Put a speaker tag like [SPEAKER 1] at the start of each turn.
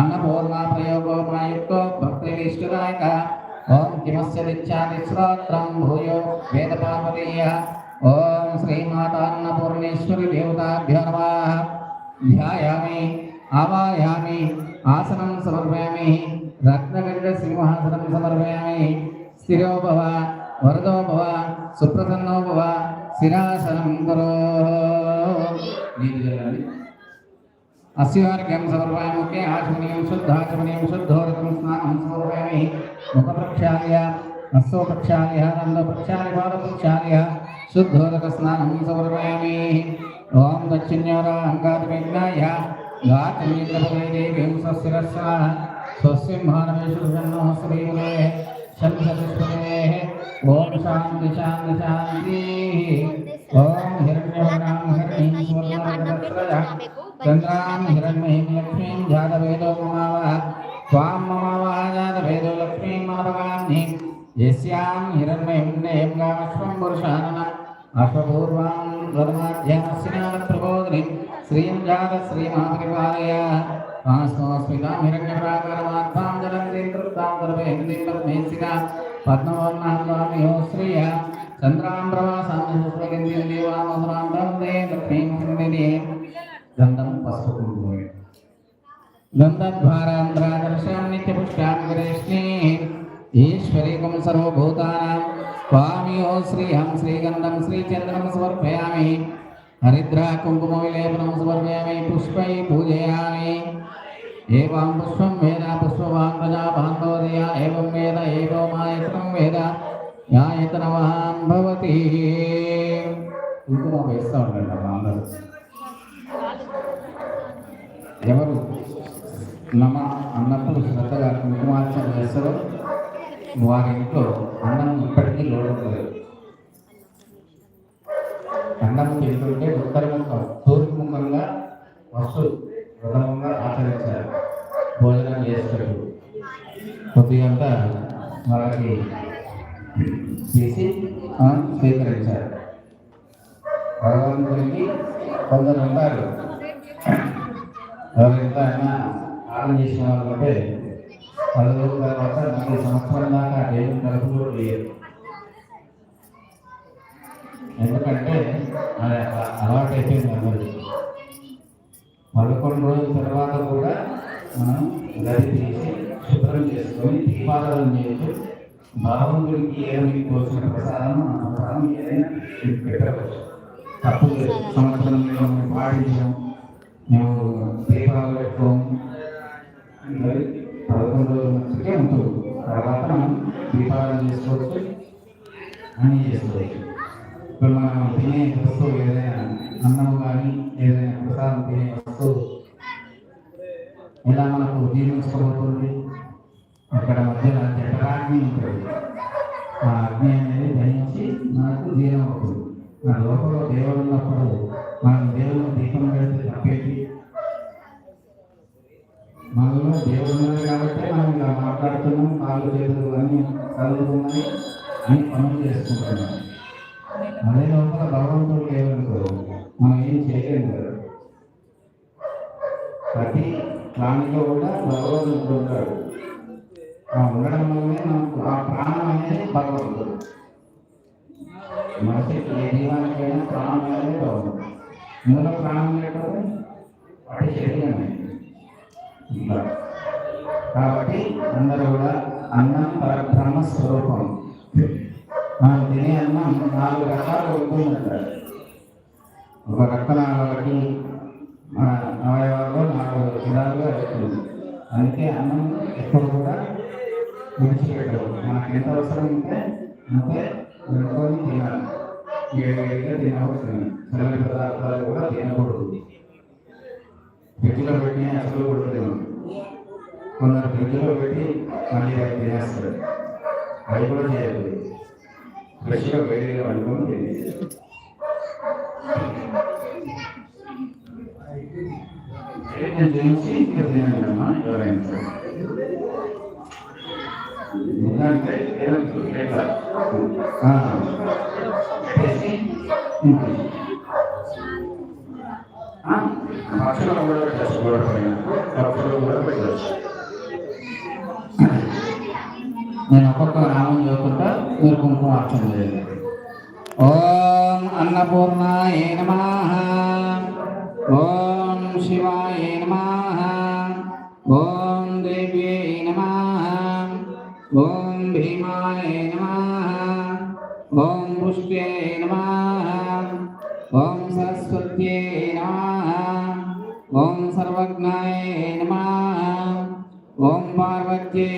[SPEAKER 1] అన్నపూర్ణా ప్రయోగోమాయుక్తో భక్తిష్ఠురాయక ఓం కిమస్య నిత్యాదిశ్రోత్రం భూయో వేదపాపదీయ ఓం శ్రీమాతాన్నపూర్ణేశ్వరి దేవతాభ్యో నమ ధ్యాయామి ఆవాయామి ఆసనం సమర్పయామి రత్నగండ సింహాసనం సమర్పయామి స్థిరోభవ వరదోభవ సుప్రసన్నోభవ శిరాసనం కరో నీరు జరగాలి शिरासनं करो अस्यार्घ्यं समर्पयामि मुखे आचमनीयं शुद्धाचमनीयं शुद्धोरकं स्नानं समर्पयामि मुखप्रक्षाल्य हस्तो प्रक्षाल्य दन्तप्रक्षाल्य पादप्रक्षाल्य शुद्धोदकस्नानं समर्पयामि ॐ दक्षिण्योराहङ्कारविघ्नाय हिरण्यवर्णां लक्ष्मीं जातवेदो ममावः त्वां ममावः जातवेदो लक्ष्मीं माधवान्नि यस्यां हिरण्महीं नेयं गामश्वं पुरुषाननम् अश्वपूर्वां धर्माध्यमस्यामप्रबोधिनीं श्रीं जात श्रीमातृपालय आस्मोऽस्मितां हिरण्यप्राकारमात्मां जलन्तीं तृप्तां गर्भेन्द्रीं परमेशिका पद्मवर्णां स्वामियो श्रिया चन्द्रां प्रवासां शुक्लगन्धिं देवां मधुरां वन्दे लक्ष्मीं सन्निधिं गन्धं पशुः गन्धद्वारान्ध्रादर्शां नित्यपुष्टां गरेष्णीः ईश्वरीकं सर्वभूतानां स्वामियो श्रीहं श्रीगन्धं श्रीचन्द्रं समर्पयामि हरिद्रा कुङ्कुमविलेपनं समर्पयामि पुष्पै पूजयामि एवं पुष्पं वेद पुष्पवान् प्रजा बान्धवदया एवं वेद एवं मायतनं वेद यायतनवान् भवति కుంకుమ వేస్తూ ఉండండి అమ్మా అందరూ ఎవరు నమ అన్నప్పుడు శ్రద్ధగా కుంకుమార్చన చేస్తారో వారి ఇంట్లో అన్నం ఇప్పటికీ లోడుతుంది అన్నం తింటుంటే ఉత్తర ముఖం తూర్పు ముఖంగా వస్తు ప్రథమంగా ఆచరించారు. భోజనం చేస్తారు. కొద్దిగంతా వాళ్ళకి చేసి స్వీకరించారు. భగవంతుడికి కొందరు ఉంటారు. ఎవరైతే ప్రార్థన చేసిన వాళ్ళు అంటే పది రోజుల తర్వాత మళ్ళీ సంవత్సరం దాకా దేవుని తలుపు కూడా వేయరు ఎందుకంటే అది అలవాటు అయిపోయింది అందరికి. పదకొండు రోజుల తర్వాత కూడా మనం గది తీసి శుభ్రం చేసుకొని దీపారాధన చేసి భగవంతుడికి ఏమి తోచిన ప్రసాదం మన ప్రాణం ఏదైనా పెట్టవచ్చు. తప్పు సంవత్సరం మేము పాటించాం మేము దీపాలు పెట్టుకోము. మరి పదకొండు రోజుల మట్టుకే ఉంటుంది. తర్వాత మనం దీపారాధన చేసుకోవచ్చు అన్నీ చేసుకోవచ్చు. ఇప్పుడు మనం తినే వస్తువు ఏదైనా అన్నం కానీ ఏదైనా ప్రసాదం తినే వస్తువు ఇలా మనకు జీర్ణించుకోబోతుంది అక్కడ మధ్యలో జఠరాగ్ని ఉంటుంది. ఆ అగ్ని అనేది ధరించి మనకు జీర్ణం అవుతుంది. మన లోపల దేవుడు ఉన్నప్పుడు మనం దేవుడు దీపం దేవుడు ఉన్నాడు కాబట్టి మనం ఇలా మాట్లాడుతున్నాం కాళ్ళు చేతులు అన్నీ కలుగుతున్నాయి అని పనులు చేసుకుంటున్నాం. అదే లోపల భగవంతుడు లేవనుకో మనం ఏం చేయలేము కదా. ప్రతి దానిలో కూడా భగవంతుడు ఉంటాడు ఆ ఉండడం వల్లనే మనకు ఆ ప్రాణం అనేది భగవంతుడు. మనిషికి ఏ జీవానికైనా ప్రాణం అనేది భగవంతుడు. ఇందులో ప్రాణం లేకపోతే వాటి శరీరమే ఇలా. కాబట్టి అందరూ కూడా అన్నం పరబ్రహ్మ స్వరూపం. మనం తినే అన్నం నాలుగు రకాలు ఉంటుందంటారు ఒక రక్తనాళాలకి మన అవయవాల్లో నాలుగు విధాలుగా వెళ్తుంది అందుకే అన్నం ఎప్పుడు కూడా విడిచిపెట్టదు మనకి ఎంత అవసరం ఉంటే అంతే పెట్టుకొని తినాలి. వేడిగా తినకూడదు చల్లని పదార్థాలు కూడా తినకూడదు. ఫ్రిడ్జ్లో పెట్టిన అసలు కూడా తినదు కొందరు ఫ్రిడ్జ్లో పెట్టి మళ్ళీ అవి తినేస్తారు అవి కూడా చేయలేదు ఫ్రెష్గా వేడిగా వండుకొని తినేది నేను తినండి అమ్మా ఎవరైనా సరే. ఎందుకంటే ఏదో కూడా పెట్టచ్చు పైన కూడా పెట్టచ్చు నేను ఒక్కొక్క నామం చదువుకుంటా మీరు కుంకుమ అర్చన చేయాలి ఓం అన్నపూర్ణాయ నమః. ఓం శివాయ నమః. ఓం దేవ్యై నమః. ఓం భీమాయ నమః. ఓం పుష్ప్యై నమః. ఓం సరస్వత్యై నమః. ఓం సర్వజ్ఞాయ నమః. ఓం పార్వత్యై